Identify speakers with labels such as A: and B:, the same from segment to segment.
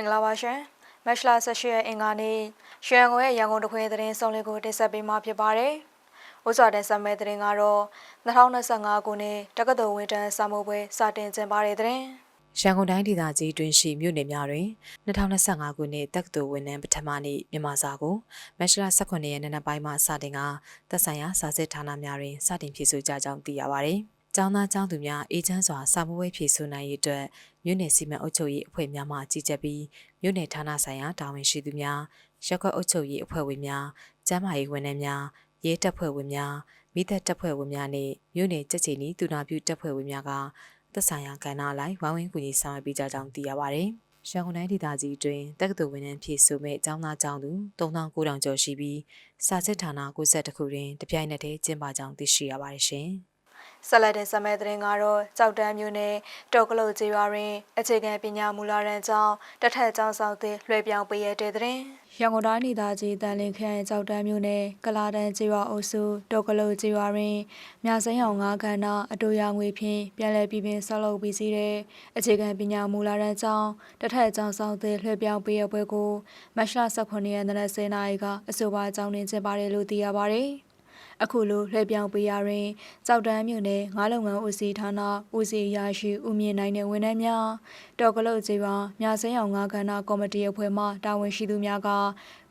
A: မင်္ဂလာပါရှင်မက်ရှလာ18ရက်အင်္ဂါနေ့ရွှေရန်ကုန်ရဲ့ရန်ကုန်တခွေသတင်းစုံလေးကိုတင်ဆက်ပေးမှာဖြစ်ပါတယ်။ဥစွာတင်ဆက်မဲ့သတင်းကတော့2025ခုနှစ်တက္ကသိုလ်ဝန်ထမ်းစာမှုပွဲစတင်ကျင်းပတဲ့သတင်း။
B: ရန်ကုန်တိုင်းဒေသကြီးတွင်ရှိမြို့နယ်များတွင်2025ခုနှစ်တက္ကသိုလ်ဝန်ထမ်းပထမနေ့မြန်မာစာကိုမက်ရှလာ18ရက်နေ့နံပိုင်းမှစတင်ကသက်ဆိုင်ရာစာစစ်ဌာနများတွင်စတင်ဖြစ်ဆိုကြကြောင်းသိရပါသည်။ ကျောင်းသားကျောင်းသူများအေဂျင့်စွာစာမှုဝဲဖြစ်ဆိုနိုင်ရေးအတွက်မြို့နယ်စီမံအုပ်ချုပ်ရေးအဖွဲ့များမှကြီးကြပ်ပြီးမြို့နယ်ဌာနဆိုင်ရာတာဝန်ရှိသူများရက်ကွက်အုပ်ချုပ်ရေးအဖွဲ့ဝင်များကျန်းမာရေးဝန်ထမ်းများရဲတပ်ဖွဲ့ဝင်များမိသက်တပ်ဖွဲ့ဝင်များနဲ့မြို့နယ်ကြက်ချီနီတူနာပြုတပ်ဖွဲ့ဝင်များကသက်ဆိုင်ရာကဏ္ဍအလိုက်ဝိုင်းဝန်းကူညီဆောင်ရွက်ပေးကြကြောင်းသိရပါဗျ။ရန်ကုန်တိုင်းဒေသကြီးတွင်တက္ကသိုလ်ဝန်ထမ်းဖြစ်ဆိုမဲ့အကြောင်းသားကျောင်းသူ3900ကျော်ရှိပြီးစာစစ်ဌာန62ခုတွင်တပြိုင်နက်တည်းကျင်းပကြောင်းသိရှိရပါတယ်ရှင်။
A: ဆက်လက်တဲ့စမဲသတင်းကတော့ကြောက်တန်းမြို့နယ်တောက်ကလုတ်ကျေးရွာတွင်အခြေခံပညာမူလာရန်ကျောင်းတစ်ထက်ကျောင်းဆောင်သစ်လွှဲပြောင်းပေးရတဲ့သတင်းရန်ကုန်တိုင်းဒေသကြီးတန်လင်းခရိုင်ကြောက်တန်းမြို့နယ်ကလာတန်းကျေးရွာအုပ်စုတောက်ကလုတ်ကျေးရွာတွင်မြစိမ်းအောင်ငါးခန္ဓာအတူရငွေဖြင့်ပြည်လဲပြည်ပင်ဆောက်လုပ်ပြီးစီးတဲ့အခြေခံပညာမူလာရန်ကျောင်းတစ်ထက်ကျောင်းဆောင်သစ်လွှဲပြောင်းပေးရပွဲကိုမတ်လ18ရက်နေ့10နာရီကအဆိုပါကျောင်းတွင်ကျင်းပတယ်လို့သိရပါတယ်။ အခုလိုလွှဲပြောင်းပေးရရင်ကြောက်တန်းမြို့နယ်ငါးလုံငန်းဦးစီးဌာနဦးစီးရရှိဦးမြင့်နိုင်တဲ့ဝန်ထမ်းများတော်ကလုတ်ကြီးပါမြစိမ်းအောင်ငါးကဏ္ဍကော်မတီအဖွဲ့မှတာဝန်ရှိသူများက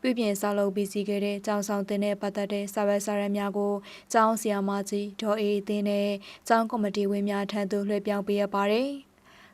A: ပြည်ပြင်ဆောက်လုပ်ပြီးစီခဲ့တဲ့ကျောင်းဆောင်တင်တဲ့ပတ်သက်တဲ့စာရွက်စာတမ်းများကိုကျောင်းဆီယာမကြီးဒေါ်အေးအင်းနဲ့ကျောင်းကော်မတီဝင်များထံသို့လွှဲပြောင်းပေးရပါတယ်။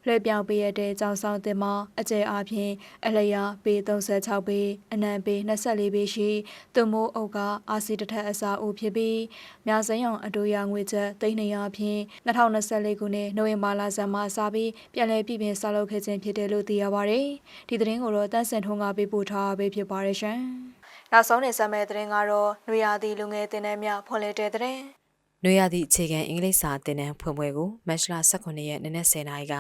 A: လွှဲပြောင်းပေးရတဲ့ကြောင်ဆောင်တင်မှာအကျယ်အားဖြင့်အလျာပေ36ပေအနံပေ24ပေရှိသူမိုးအုပ်ကအာစီတထက်အစာအုပ်ဖြစ်ပြီးမြစိမ်းအောင်အတူရငွေချက်300ဖြင့်2024ခုနှစ်နိုဝင်ဘာလဆန်းမှစပြီးပြန်လည်ပြည်ပင်ဆောက်လုပ်ခဲ့ခြင်းဖြစ်တယ်လို့သိရပါတယ်။ဒီသတင်းကိုတော့တန်းစင်ထုံးကပေးပို့ထားပေးဖြစ်ပါတယ်ရှင်။နောက်ဆုံးနေဆက်မဲ့သတင်းကတော့နွေရာသီလူငယ်တင်တဲ့မြဖွင့်လှစ်တဲ့သတင်း။
B: နွေရသည့်အခြေခံအင်္ဂလိပ်စာသင်တန်းဖွင့်ပွဲကိုမတ်လ18ရက်နေ့နက်10:00နာရီက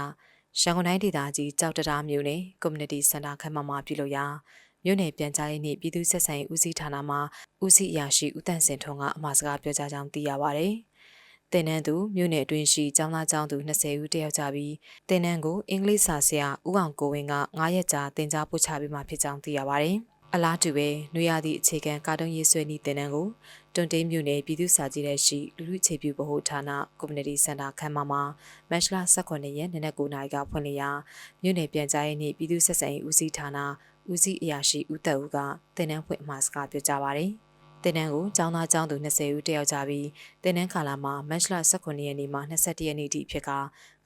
B: ရန်ကုန်တိုင်းဒေသကြီးကြောက်တရားမြို့နယ် Community Center ခန်းမမှာပြုလုပ်ရာမြို့နယ်ပြန်ကြားရေးနှင့်ပြည်သူ့ဆက်ဆံရေးဦးစီးဌာနမှဦးစီးအရာရှိဦးတန့်စင်ထွန်းကအမှာစကားပြောကြားကြောင်းသိရပါဗျ။တင်နန်းသူမြို့နယ်အတွင်းရှိကျောင်းသားကျောင်းသူ20ဦးတက်ရောက်ကြပြီးတင်နန်းကိုအင်္ဂလိပ်စာဆရာဦးအောင်ကိုဝင်းက9ရက်ကြာသင်ကြားပို့ချပေးမှဖြစ်ကြောင်းသိရပါဗျ။အလားတူပဲနွေရသည့်အခြေခံကာတွန်းရေးဆွဲနည်းတင်နန်းကို တွန်တေးမြို့နယ်ပြည်သူ့စာကြည့်တဲ့ရှိလူလူအခြေပြုဗဟိုဌာန Community Center ခန်းမမှာမတ်လ18ရက်နေ့နက်9:00နာရီကဖွင့်လျရာမြို့နယ်ပြန်ကြားရေးနှင့်ပြည်သူ့ဆက်ဆံရေးဦးစီးဌာနဦးစီးအရာရှိဦးသက်ဦးကတင်နန်းဖွင့်အမှာစကားပြောကြားပါတယ်။တင်နန်းကိုကျောင်းသားကျောင်းသူ20ဦးတက်ရောက်ကြပြီးတင်နန်းကာလာမှာမတ်လ18ရက်နေ့မှ21ရက်နေ့ထိဖြစ်က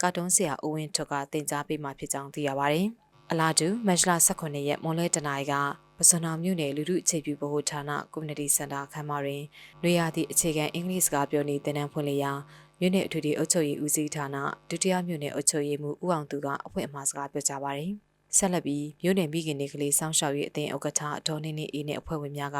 B: ကာတွန်းဆရာဦးဝင်းထွတ်ကတင် जा ပေးမှဖြစ်ကြောင်းသိရပါတယ်။အလားတူမတ်လ18ရက်မွန်လွဲတနာရီက ပစနာမြို့နယ်လူထုအခြေပြုဗဟိုဌာန Community Center ခန်းမတွင်နွေရာသည့်အခြေခံအင်္ဂလိပ်စကားပြောနေတင်နန်းဖွင့်လျရာမြို့နယ်အထွေထွေအုပ်ချုပ်ရေးဦးစီးဌာနဒုတိယမြို့နယ်အုပ်ချုပ်ရေးမှူးဦးအောင်သူကအဖွင့်အမှာစကားပြောကြားပါတယ်။ဆက်လက်ပြီးမြို့နယ်မိခင်တွေကလေးစောင့်ရှောက်ရေးအသင်းဥက္ကဋ္ဌဒေါ်နေနေအေးနဲ့အဖွဲ့ဝင်များက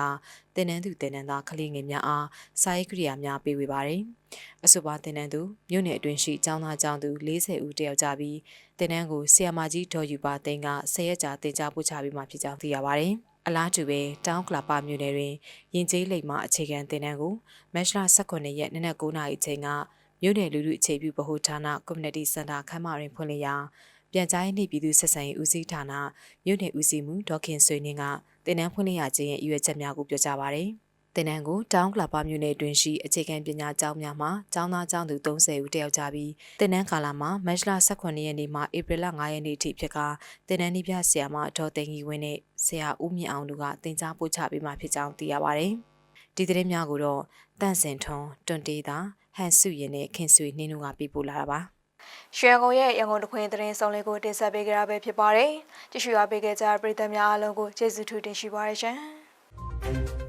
B: တင်နန်းသူတင်နန်းသားကလေးငယ်များအားစာရေးကိရိယာများပေးဝေပါတယ်။ အဆိုပါတင်နန်းသူမြို့နယ်အတွင်းရှိကျောင်းသားကျောင်းသူ40ဦးတယောက်ကြပြီးတင်နန်းကိုဆီယမာကြီးဒေါ်ယူပါသိန်းက10ရက်ကြာတင် जा ပို့ချပေးမှဖြစ်ကြောင်းသိရပါတယ်။အလားတူပဲတောင်ကလာပမြို့နယ်တွင်ရင်ကျေးလိမ်မှအခြေခံတင်နန်းကိုမတ်လ18ရက်နေ့နက်9:00နာရီအချိန်ကမြို့နယ်လူလူအခြေပြုဗဟိုဌာန Community Center ခန်းမတွင်ဖွင့်လှစ်ရာပြန်ကြားရေးနှင့်ပြည်သူ့ဆက်ဆံရေးဦးစီးဌာနမြို့နယ်ဦးစီးမှုဒေါခင်ဆွေနှင်းကတင်နန်းဖွင့်လှစ်ရခြင်းရဲ့အရွယ်ချက်များကိုပြောကြားပါရယ်။ တင်နန်းကိုတောင်ကလာပါမြို့နယ်တွင်ရှိအခြေခံပညာကျောင်းများမှာကျောင်းသားကျောင်းသူ30ဦးတက်ရောက်ကြပြီးတင်နန်းကာလာမှာမတ်လ18ရက်နေ့မှဧပြီလ9ရက်နေ့ထိဖြစ်ကတင်နန်းဤပြဆရာမဒေါ်သိန်းကြီးဝင်းနဲ့ဆရာဦးမြင့်အောင်တို့ကတင် जा ပို့ချပေးမှဖြစ်ကြောင်းသိရပါတယ်။ဒီသတင်းများကိုတော့တန့်စင်ထွန်းတွန်တေးသာဟန်စုရင်နဲ့ခင်ဆွေနှင်းတို့ကပြပို့လာတာပါ။
A: ရွှေကုံရဲ့ရန်ကုန်တခွင်သတင်းဆောင်လေးကိုတင်ဆက်ပေးကြရပဲဖြစ်ပါတယ်။ကြည့်ရှုအားပေးကြတဲ့ပရိသတ်များအားလုံးကိုကျေးဇူးထူးတင်ရှိပါရရှင်။